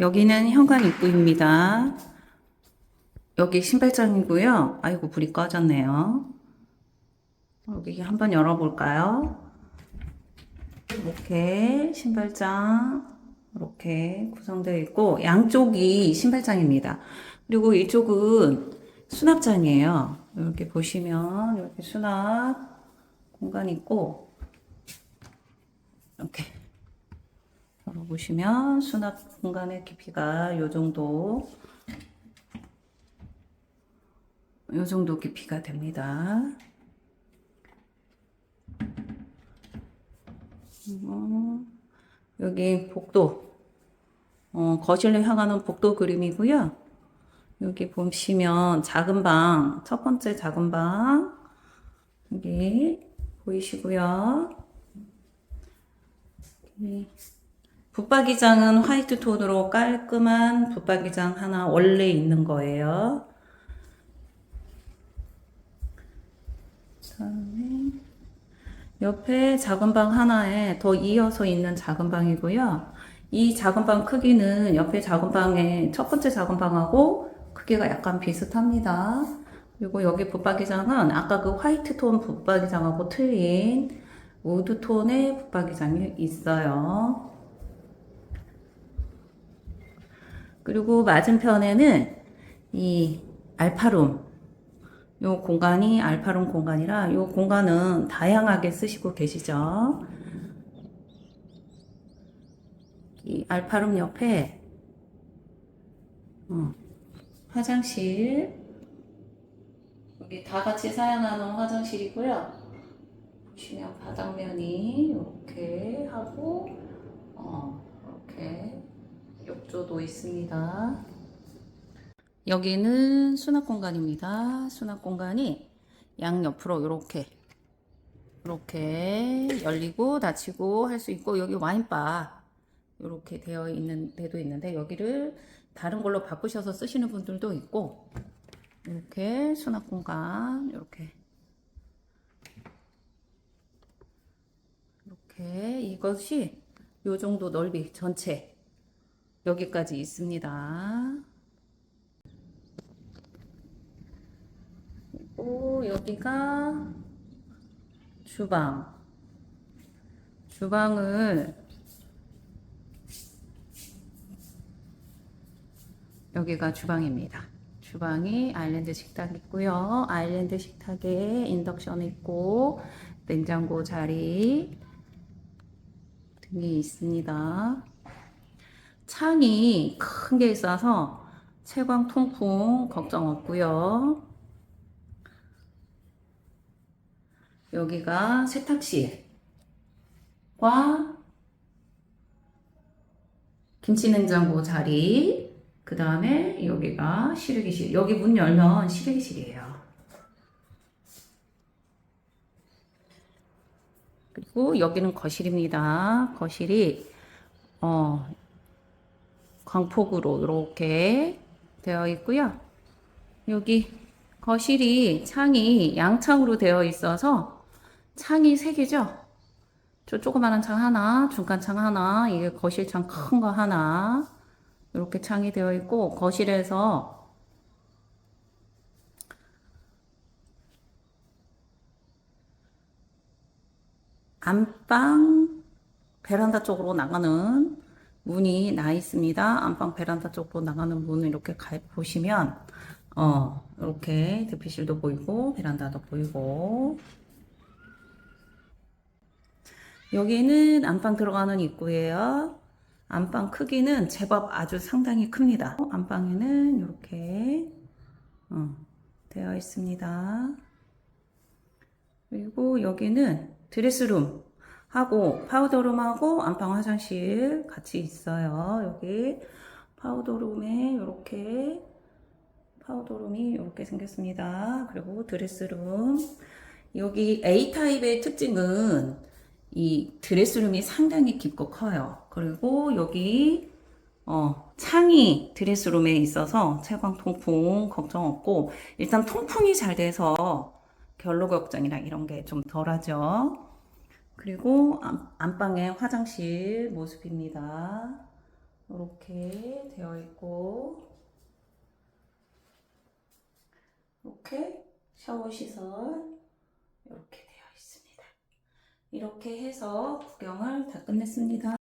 여기는 현관 입구입니다. 여기 신발장이고요. 아이고, 불이 꺼졌네요. 여기 한번 열어볼까요? 이렇게 신발장 이렇게 구성되어 있고 양쪽이 신발장입니다. 그리고 이쪽은 수납장이에요. 이렇게 보시면 이렇게 수납 공간이 있고 이렇게 열어보시면 수납 공간의 깊이가 이 정도 이 정도 깊이가 됩니다. 어, 여기 복도, 어, 거실로 향하는 복도 그림이고요. 여기 보시면 작은 방, 첫 번째 작은 방, 여기 보이시고요. 여기 붙박이장은 화이트 톤으로 깔끔한 붙박이장 하나 원래 있는 거예요. 그다음에 옆에 작은 방 하나에 더 이어서 있는 작은 방이고요. 이 작은 방 크기는 옆에 작은 방의 첫 번째 작은 방하고 크기가 약간 비슷합니다. 그리고 여기 붙박이장은 아까 그 화이트 톤 붙박이장하고 틀린 우드 톤의 붙박이장이 있어요. 그리고 맞은편에는 이 알파룸 요 공간이 알파룸 공간이라 요 공간은 다양하게 쓰시고 계시죠. 이 알파룸 옆에 어, 화장실 여기 다 같이 사용하는 화장실이고요. 보시면 바닥면이 이렇게 하고 어, 욕조도 있습니다. 여기는 수납 공간입니다. 수납 공간이 양옆으로 이렇게 이렇게 열리고 닫히고 할 수 있고 여기 와인바 이렇게 되어 있는 데도 있는데 여기를 다른 걸로 바꾸셔서 쓰시는 분들도 있고 이렇게 수납 공간 이렇게 이렇게 이것이 요 정도 넓이 전체 여기까지 있습니다. 그리고 여기가 주방. 주방을 여기가 주방입니다. 주방이 아일랜드 식탁 있고요. 아일랜드 식탁에 인덕션 있고 냉장고 자리 등이 있습니다. 창이 큰 게 있어서 채광 통풍 걱정 없고요. 여기가 세탁실과 김치냉장고 자리, 그 다음에 여기가 시르기실. 여기 문 열면 시르기실이에요. 그리고 여기는 거실입니다. 거실이 어, 광폭으로 이렇게 되어 있고요. 여기 거실이 창이 양창으로 되어 있어서 창이 세 개죠. 저 조그마한 창 하나, 중간 창 하나, 이게 거실 창 큰 거 하나 이렇게 창이 되어 있고 거실에서 안방 베란다 쪽으로 나가는 문이 나 있습니다. 안방 베란다 쪽으로 나가는 문을 이렇게 가, 보시면 어 이렇게 대피실도 보이고 베란다도 보이고 여기는 안방 들어가는 입구예요. 안방 크기는 제법 아주 상당히 큽니다. 안방에는 이렇게 어, 되어 있습니다. 그리고 여기는 드레스룸 하고 파우더룸하고 안방 화장실 같이 있어요. 여기 파우더룸에 이렇게 파우더룸이 이렇게 생겼습니다. 그리고 드레스룸 여기 A타입의 특징은 이 드레스룸이 상당히 깊고 커요. 그리고 여기 어, 창이 드레스룸에 있어서 채광 통풍 걱정 없고 일단 통풍이 잘 돼서 결로 걱정이랑 이런 게 좀 덜하죠. 그리고 안, 안방의 화장실 모습입니다. 이렇게 되어 있고 이렇게 샤워 시설 이렇게 되어 있습니다. 이렇게 해서 구경을 다 끝냈습니다.